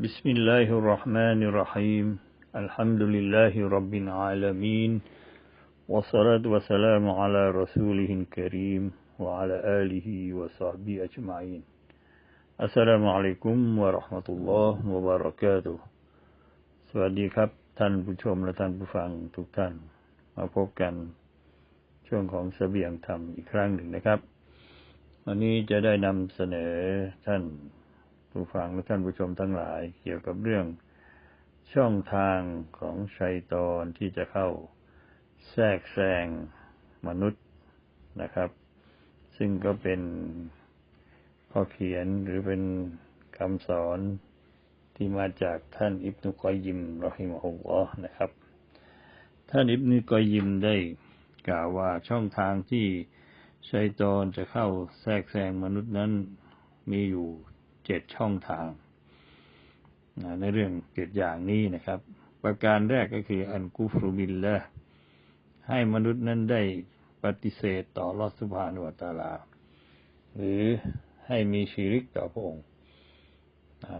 بسم الله الرحمن الرحيم الحمد لله رب العالمين والصلاة والسلام على رسوله الكريم وعلى آله وصحبه أجمعين السلام عليكم ورحمة الله وبركاته สวัสดีครับ ท่านผู้ชมและท่านผู้ฟังทุกท่าน มาพบกันช่วงของเสบียงธรรมอีกครั้งหนึ่งนะครับ วันนี้จะได้นำเสนอท่าน ผู้ฟังและท่านผู้ชมทั้งหลาย เกี่ยวกับเรื่องช่องทางของชัยตอนที่จะเข้าแทรกแซงมนุษย์นะครับ ซึ่งก็เป็นข้อเขียนหรือเป็นคำสอนที่มาจากท่านอิบนุกอยยิมรอฮิมฮุลอนะครับ ท่านอิบนุกอยยิมได้กล่าวว่าช่องทางที่ชัยตอนจะเข้าแทรกแซงมนุษย์นั้นมีอยู่ เจ็ดช่องทางในเรื่องเจ็ดอย่างนี้นะครับ ประการแรกก็คืออันกุฟรุบิลละให้มนุษย์นั้นได้ปฏิเสธต่อลอสุภานุวตาลา หรือให้มีชีริกต่อพระองค์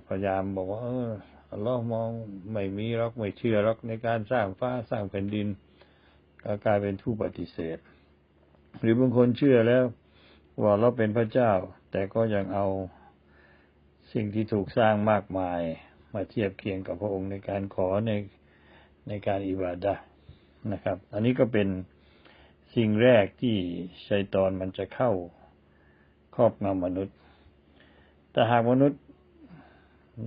พยายามบอกว่าเอออัลอมองไม่มีรักไม่เชื่อรักในการสร้างฟ้าสร้างแผ่นดินก็กลายเป็นผู้ปฏิเสธ หรือบางคนเชื่อแล้วว่าเราเป็นพระเจ้า แต่ก็ยังเอา สิ่งที่ถูกสร้างมากมายมาเทียบเคียงกับพระองค์ในการขอในในการอิบาดะนะครับ อันนี้ก็เป็นสิ่งแรกที่ชัยตอนมันจะเข้าครอบงำมนุษย์ แต่หากมนุษย์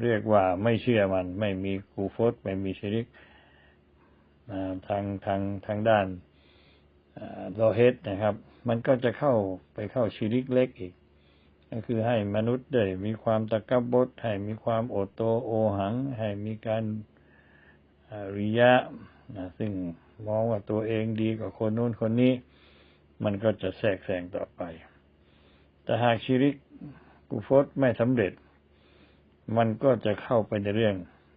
เรียกว่าไม่เชื่อมัน ไม่มีกูฟตไม่มีชริกทางทางทางด้านโลเฮตนะครับ มันก็จะเข้าไปเข้าชีริกเล็กอีก ก็คือให้มนุษย์ได้มีความตะกบดให้มีความโอดโตโอหัง ให้มีการริยะนะซึ่งมองว่าตัวเองดีกว่าคนนู้นคนนี้ มันก็จะแทรกแซงต่อไป แต่หากชีริกกูฟตไม่สำเร็จ มันก็จะเข้าไปในเรื่อง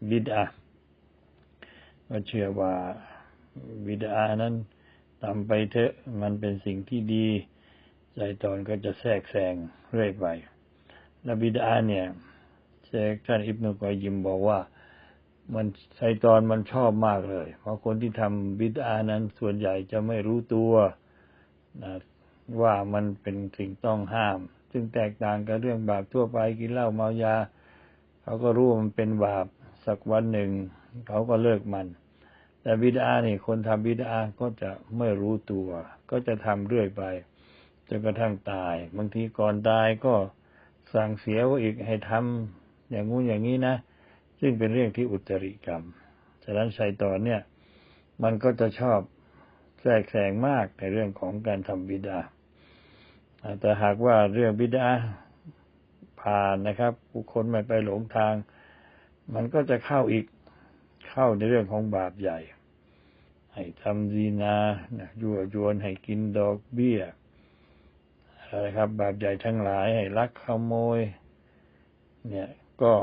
บิดาก็เชื่อว่าบิดานั้นทำไปเถอะมันเป็นสิ่งที่ดี ใจตอนก็จะแทรกแซงเรื่อยไปและบิดาเนี่ยเชคท่านอิบนุกอยยิมบอกว่า มันใจตอนมันชอบมากเลย เพราะคนที่ทำบิดานั้นส่วนใหญ่จะไม่รู้ตัวนะว่ามันเป็นสิ่งต้องห้าม ซึ่งแตกต่างกับเรื่องบาปทั่วไปกินเหล้าเมายา เขาก็รู้ว่ามันเป็นบาปสักวันหนึ่ง เขาก็เลิกมัน แต่บิดาเนี่ยคนทำบิดาก็จะไม่รู้ตัว ก็จะทำเรื่อยไป นกระทั่งตาย บางทีก่อนตายก็สั่งเสียว่าอีกให้ทำอย่างงู้นอย่างนี้นะ ซึ่งเป็นเรื่องที่อุตริกรรม ฉะนั้นชัยตอนเนี่ย มันก็จะชอบแทรกแซงมากในเรื่องของการทำบิดา แต่หากว่าเรื่องบิดาผ่านนะครับบุคคลไม่ไปหลงทาง มันก็จะเข้าอีกเข้าในเรื่องของบาปใหญ่ ให้ทำดีนายั่วยวนให้กินดอกเบี้ย อะครับ บาปใหญ่ทั้งหลายให้ลักขโมย เนี่ยก็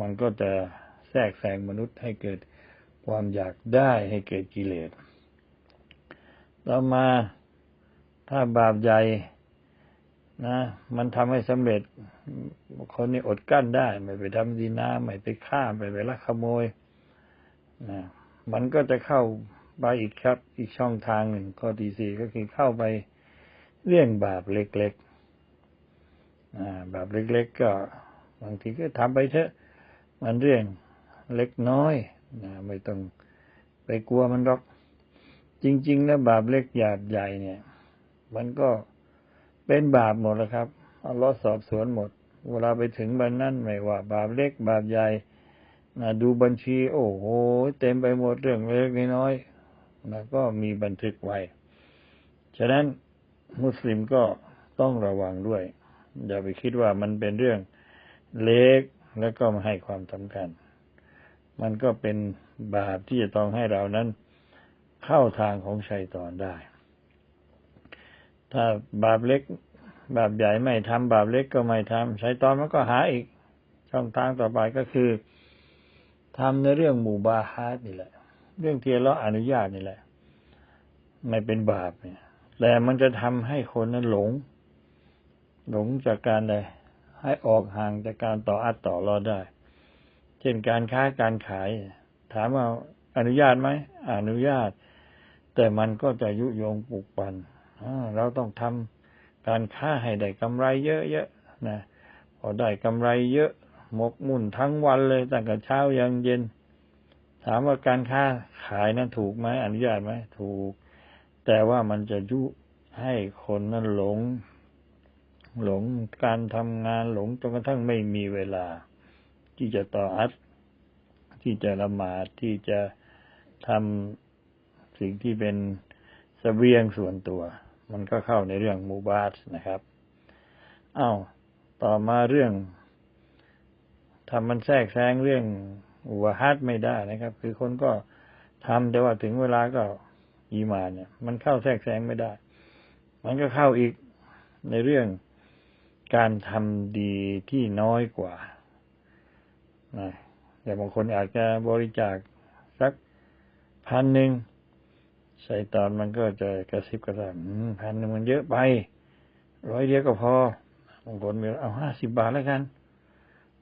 มันก็จะแทรกแซงมนุษย์ให้เกิดความอยากได้ให้เกิดกิเลส ต่อมาถ้าบาปใหญ่นะมันทำให้สำเร็จคนนี้อดกั้นได้ ไม่ไปทำดีนาไม่ไปฆ่าไม่ไปลักขโมยนะมันก็จะเข้าไปอีกครับ อีกช่องทางหนึ่งข้อที่สี่ก็คือเข้าไป เรื่องบาปเล็กๆบาปเล็ก ๆ ก็บางทีก็ทำไปเถอะ มันเรื่องเล็กน้อยไม่ต้องไปกลัวมันหรอก จริง ๆ แล้วบาปเล็กหยาบใหญ่เนี่ย มันก็เป็นบาปหมดแล้วครับอัลลอฮ์สอบสวนหมด เวลาไปถึงบันนั้นไม่ว่า บาปเล็ก บาปใหญ่นะดูบัญชี โอ้โห เต็มไปหมดเรื่องเล็กน้อยนะก็มีบันทึกไว้ ฉะนั้น มุสลิมก็ต้องระวังด้วย อย่าไปคิดว่ามันเป็นเรื่องเล็กแล้วก็มาให้ความสำคัญ มันก็เป็นบาปที่จะต้องให้เรานั้นเข้าทางของชัยตอนได้ ถ้าบาปเล็ก บาปใหญ่ไม่ทำบาปเล็กก็ไม่ทำชัยตอนมันก็หาอีก ช่องทางต่อไปก็คือทำในเรื่องหมู่บาฮาดนี่แหละ เรื่องเที่เราอนุญาตนี่แหละ ไม่เป็นบาปเนี่ย แต่มันจะทำให้คนนั้นหลง หลงจากการใดให้ออกห่างจากการต่ออัดต่อรอได้ เช่นการค้าการขาย ถามว่าอนุญาตไหมอนุญาต แต่มันก็จะยุยงปลุกปั่นเราต้องทำการค้าให้ได้กำไรเยอะๆนะพอได้กำไรเยอะหมกมุ่นทั้งวันเลยตั้งแต่เช้ายันเย็น ถามว่าการค้าขายนั้นถูกไหมอนุญาตไหมถูก แต่ว่ามันจะยุให้คนนั้นหลง หลงการทำงานหลงจนกระทั่งไม่มีเวลา ที่จะต่ออัดที่จะละหมาดที่จะทำสิ่งที่เป็นสเสบียงส่วนตัว มันก็เข้าในเรื่องมูบาสนะครับอา้าวต่อมาเรื่องทำมันแทรกแซงเรื่องอุวฮัดไม่ได้นะครับ คือคนก็ทำแต่ว่าถึงเวลาก็ อีมานเนี่ย มันเข้าแทรกแซงไม่ได้ มันก็เข้าอีกในเรื่องการทำดีที่น้อยกว่านะแต่บางคนอาจจะบริจาคสักพันหนึ่งใส่ตอนมันก็จะกระซิบกระซาบพันหนึ่งมันเยอะไป ร้อยเดียวก็พอ บางคนมีเอาห้าสิบบาทแล้วกัน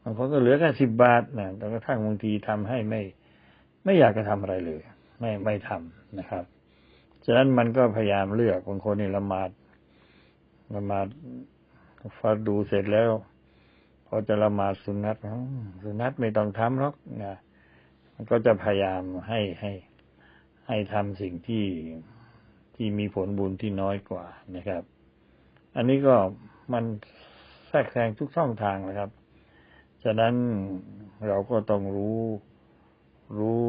บางคนก็เหลือแค่สิบบาทนะจนกระทั่งบางทีทำให้ไม่ ไม่อยากจะทำอะไรเลย ไม่ไม่ทำนะครับ ฉะนั้นมันก็พยายามเลือกบางคนนี่ละหมาดละหมาดฟัดดูเสร็จแล้ว พอจะละหมาดสุนัตสุนัตไม่ต้องทำหรอกนะมันก็จะพยายามให้ให้ให้ทำสิ่งที่ที่มีผลบุญที่น้อยกว่านะครับ อันนี้ก็มันแทรกแซงทุกช่องทางนะครับ ฉะนั้นเราก็ต้องรู้รู้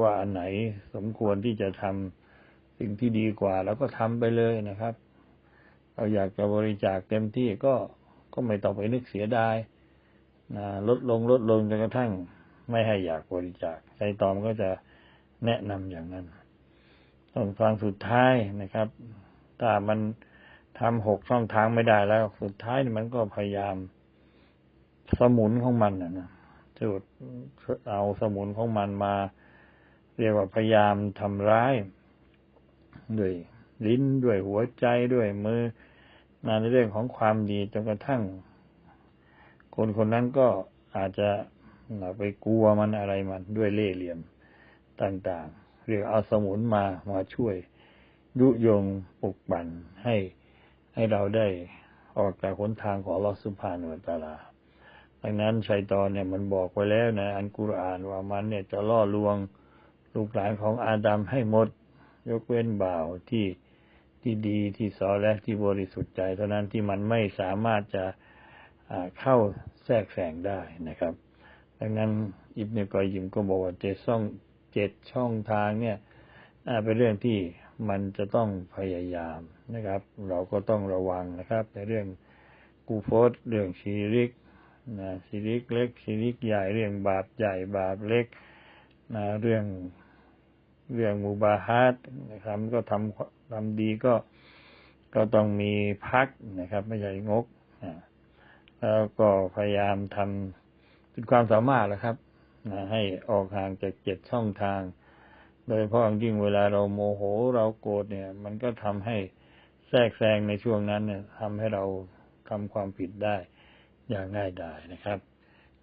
ว่าอันไหนสมควรที่จะทำ สิ่งที่ดีกว่าแล้วก็ทำไปเลยนะครับ เราอยากจะบริจาคเต็มที่ก็ก็ไม่ต้องไปนึกเสียดายนะลดลงลดลงจนกระทั่งไม่ให้อยากบริจาคใจตอมก็จะแนะนำอย่างนั้นต้องฟังสุดท้ายนะครับถ้ามันทำหกช่องทางไม่ได้แล้ว สุดท้ายมันก็พยายามสมุนของมันนะนะจุดเอาสมุนของมันมา เรียกว่าพยายามทำร้าย ด้วยลิ้นด้วยหัวใจด้วยมือมาในเรื่องของความดีจนกระทั่ง คนคนนั้นก็อาจจะไปกลัวมันอะไรมันด้วยเล่ห์เหลี่ยมต่างๆ เรียกเอาสมุนมามาช่วย ยุยงปลุกปั่นให้ให้เราได้ออกจากหนทางของลอสุภานุตาลาดังนั้นชัยตอนเนี่ยมันบอกไว้แล้วนะอันกุรอานว่ามันเนี่ยจะล่อลวงลูกหลานของอาดัมให้หมด ยกเว้นบ่าวที่ที่ดีที่สอและที่บริสุทธิ์ใจ เท่านั้นที่มันไม่สามารถจะเข้าแทรกแซงได้นะครับ ดังนั้นอิบเนกอยยิมก็บอกว่าเจ็ดช่องเจ็ดช่องทางเนี่ยเป็นเรื่องที่มันจะต้องพยายามนะครับ เราก็ต้องระวังนะครับ ในเรื่องกูโฟสเรื่องชีริกนะชีริกเล็กชีริกใหญ่เรื่องบาปใหญ่บาปเล็กนะเรื่อง เรื่องมูบาฮัดนะครับก็ทำทำดีก็ก็ต้องมีพักนะครับ ไม่ใช่งกแล้วก็พยายามทำเป็นความสามารถแหละครับนะให้ออกห่างจากเจ็ดช่องทาง โดยเพราะยิ่งเวลาเราโมโหเราโกรธเนี่ย มันก็ทำให้แทรกแซงในช่วงนั้นเนี่ยทำให้เราทำความผิดได้อย่างง่ายดายนะครับ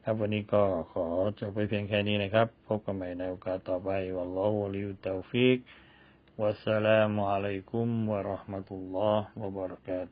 ครับวันนี้ก็ขอจบไปเพียงแค่นี้นะครับ พบกันใหม่ในโอกาสต่อไปวัลลอฮฺวะลิวตาฟิกวัสสลามุอะลัยกุมวะราะห์มะตุลลอฮฺวะบะเราะกาต